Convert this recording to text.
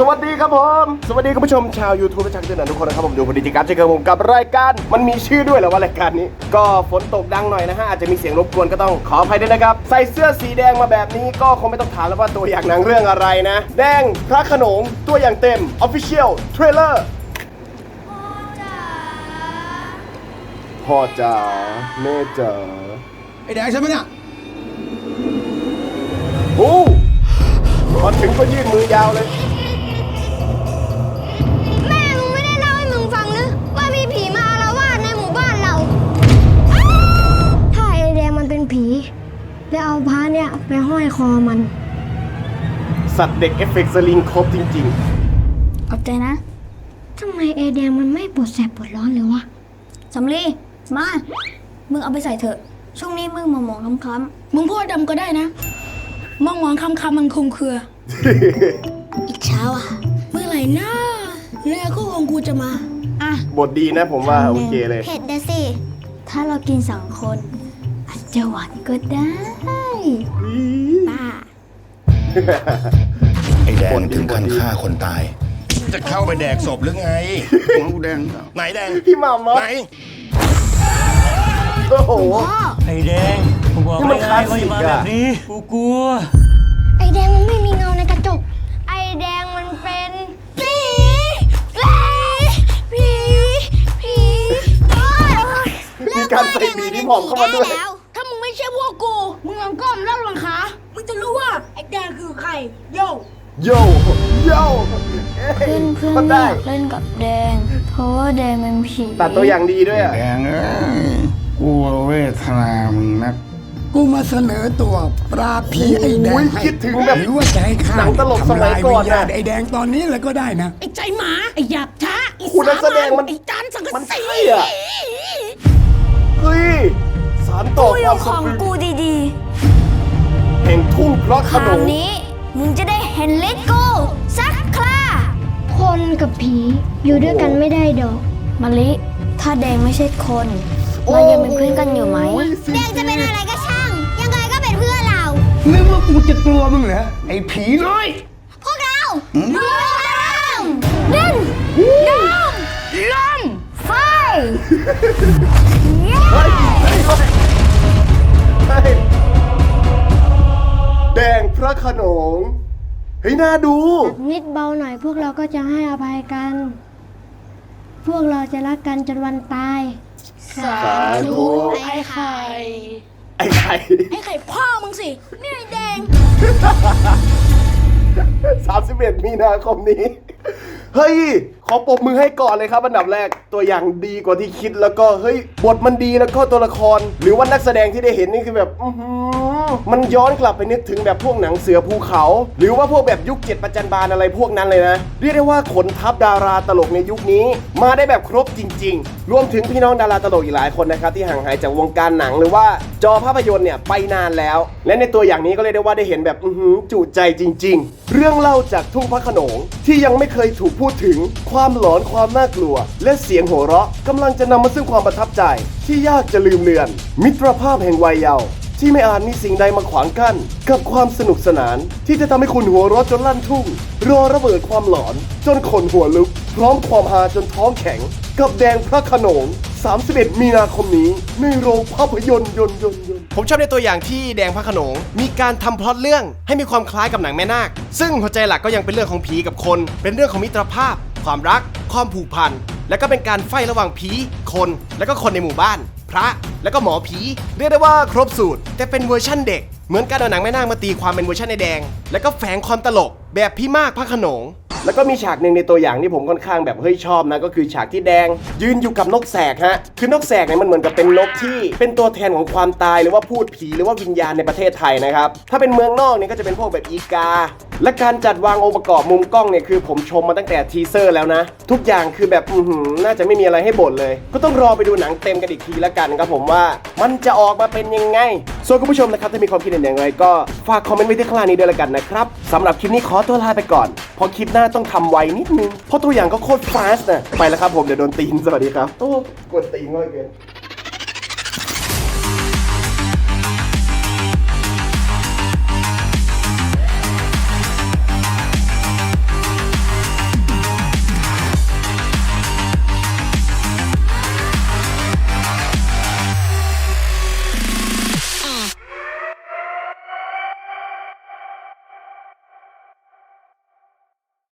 สวัสดีครับผม สวัสดีคุณผู้ชมชาว YouTube และชาวเตือนทุกคนนะครับผมดูพอดีจิการเจอกับผมกับรายการมันมีชื่อด้วยเหรอว่ารายการนี้ ก็ฝนตกดังหน่อยนะฮะอาจจะมีเสียงรบกวนก็ต้องขออภัยด้วยนะครับ ใส่เสื้อสีแดงมาแบบนี้ก็คงไม่ต้องถามแล้วว่าตัวอย่างหนังเรื่องอะไรนะ แดงพระโขนงตัวอย่างเต็ม Official Trailer พ่อจ๋าแม่จ๋าไอ้แดงใช่ไหมเนี่ยโอ้มาถึงก็ยื่นมือยาวเลย แล้วเอาพระเนี่ยไปห้อยคอมัน สัตว์เด็กเอฟเฟกต์สลิงครบจริง ขอบใจนะทำไมไอแดงมันไม่ปวดแสบปวดร้อนเลยวะ สำลีมา มึงเอาไปใส่เถอะ ช่วงนี้มึงมองมองๆคล้ำมึงพูดดำก็ได้นะ มองมองคำคำมันคลุมเครือๆอีกเช้าอะ เมื่อไหร่นะเนื้อคู่ของกูจะมา อะ ๆ บทดีนะผมว่าโอเคเลย เผ็ดเดสิ ถ้าเรากินสองคนอา จจะหวานก็ได้ป้าไอ้แดงถึงขั้นฆ่าคนตาย จะเข้าไปแดกศพหรือไงของกูแดงไหนแดง พี่หม่ำเหรอไหน โอ้โห ไอ้แดงผมบอกนี่มันไม่ได้คลาสสิว่ากอย่ามาอะแบบนี้กูกลัว ไอแดงมันไม่มีเงาในกระจก ไอแดงมันเป็นผีผีผีผีโอ๊ยมีการใส่บีที่หอมเข้ามาด้วยถ้า มึงไม่ใช่พวกกู มึงลองก้มแล้วลองขา มึงจะรู้ว่าไอ้แดงคือใคร โย่โยโยเพื่อนเพื่อนมันไม่ได้อยากเล่นกับแดง เพราะว่าแดงเป็นผีตัดตัวอย่างดีด้วยอะแดงเอ้ยกูเวทนามึงนัก กูมาเสนอตัวปราบผีไอ้แดโอ้งยให้คิดถึงแบบหรือว่าจะให้ข้าหนังตลกสมัยก่อนทำลาวิญญาณน่ะไอ้แดงตอนนี้เลยก็ได้นะ ไอ้ใจหมา ไอ้หยาบช้าไอ้คุณนักแสดงมันไอ้จานสังกะมันสีใช่อะเฮ้ย วามขสองปริงกูดีแห่งทุ่งเพราะๆขครานวมนี้ มึงจะได้เห็นลิทกูสักคราคนกับผีอยู่ด้วยกันไม่ได้ดอกมะลิ ถ้าแดงไม่ใช่คนเรายังเป็นเพื่อนกันอยู่ไหมแดงจะเป็นอะไรก็ช่าง ยังไงก็เป็นเพื่อนเรา นึกว่ากูจะกลัวมึงเหรอไอ้ผีน้อย พวกเราเมืองดินน้ำลมไฟเฮ้ยเฮ้ยเฮ้ย ขนงเฮ้ยน่าดู นิดเบาหน่อยพวกเราก็จะให้อภัยกัน พวกเราจะรักกันจนวันตาย สาธุ ไอ้ไข่ ไอ้ไข่ไอ้ไข่พ่อมึงสิ นี่ไอ้แดง31มีนาคมนี้เฮ้ย ขอปรบมือให้ก่อนเลยครับ อันดับแรกตัวอย่างดีกว่าที่คิดแล้วก็เฮ้ยบทมันดีแล้วก็ตัวละคร หรือว่านักแสดงที่ได้เห็นนี่คือแบบอื้อหือมันย้อนกลับไปนึกถึงแบบพวกหนังเสือภูเขา หรือว่าพวกแบบยุคเจ็ดประจันบานอะไรพวกนั้นเลยนะ เรียกได้ว่าขนทัพดาราตลกในยุคนี้ มาได้แบบครบจริง ๆ รวมถึงพี่น้องดาราตลกอีกหลายคนนะครับที่ห่างหายจากวงการหนังหรือว่าจอภาพยนตร์เนี่ยไปนานแล้ว และในตัวอย่างนี้ก็เลยกได้ว่าได้เห็นแบบอื้อหือจุใจจริง ๆ เรื่องเล่าจากทุ่งพระโขนงที่ยังไม่เคยถูกพูดถึง ความหลอนความน่ากลัว และเสียงโห่เราะกำลังจะนำมาซึ่งความประทับใจ ที่ยากจะลืมเลือน มิตรภาพแห่งวัยเยาว์ที่ไม่อาจมีสิ่งใดมาขวางกั้น กับความสนุกสนาน ที่จะทำให้คุณหัวเราะจนลั่นทุ่งรอระเบิดความหลอน จนขนหัวลุก พร้อมความฮาจนท้องแข็ง กับแดงพระขนง 31 มีนาคมนี้ในโรงภาพยนตร์ยนต์ยนต์ยนต์ผมชอบในตัวอย่างที่แดงพระโขนง มีการทำพล็อตเรื่องให้มีความคล้ายกับหนังแม่นาค ซึ่งหัวใจหลักก็ยังเป็นเรื่องของผีกับคน เป็นเรื่องของมิตรภาพ ความรัก ความผูกพัน และก็เป็นการไฟระหว่างผี คน และก็คนในหมู่บ้าน พระ และก็หมอผีเรียกได้ว่าครบสูตร แต่เป็นเวอร์ชั่นเด็ก เหมือนการเอาหนังแม่นาคมาตีความเป็นเวอร์ชันในแดง แล้วก็แฝงความตลก แบบพี่มากพระโขนง แล้วก็มีฉากหนึ่งในตัวอย่างที่ผมค่อนข้างแบบเฮ้ยชอบนะก็คือฉากที่แดง ยืนอยู่กับนกแสกฮะคือนกแสกเนี่ยมันเหมือนกับเป็นนกที่ เป็นตัวแทนของความตายหรือว่าพูดผีหรือว่าวิญญาณในประเทศไทยนะครับถ้าเป็นเมืองนอกเนี่ยก็จะเป็นพวกแบบอีกา และการจัดวางองค์ประกอบมุมกล้องเนี่ยคือผมชมมาตั้งแต่ทีเซอร์แล้วนะ ทุกอย่างคือแบบอือหือน่าจะไม่มีอะไรให้บ่นเลย ก็ต้องรอไปดูหนังเต็มกันอีกทีละกันครับผมว่ามันจะออกมาเป็นยังไง ส่วนคุณผู้ชมนะครับถ้ามีความคิดเห็นอย่างไรก็ฝากคอมเมนต์ไว้ที่ข้างล่างนี้ด้วยละกันนะครับสำหรับคลิปนี้ขอตัวลาไปก่อนเพราะคลิปหน้าต้องทำไวนิดนึงเพราะตัวอย่างก็โคตรฟาสต์นะไปแล้วครับผมเดี๋ยวโดนตีนสวัสดีครับโอ้กดตีนง่อยเกิน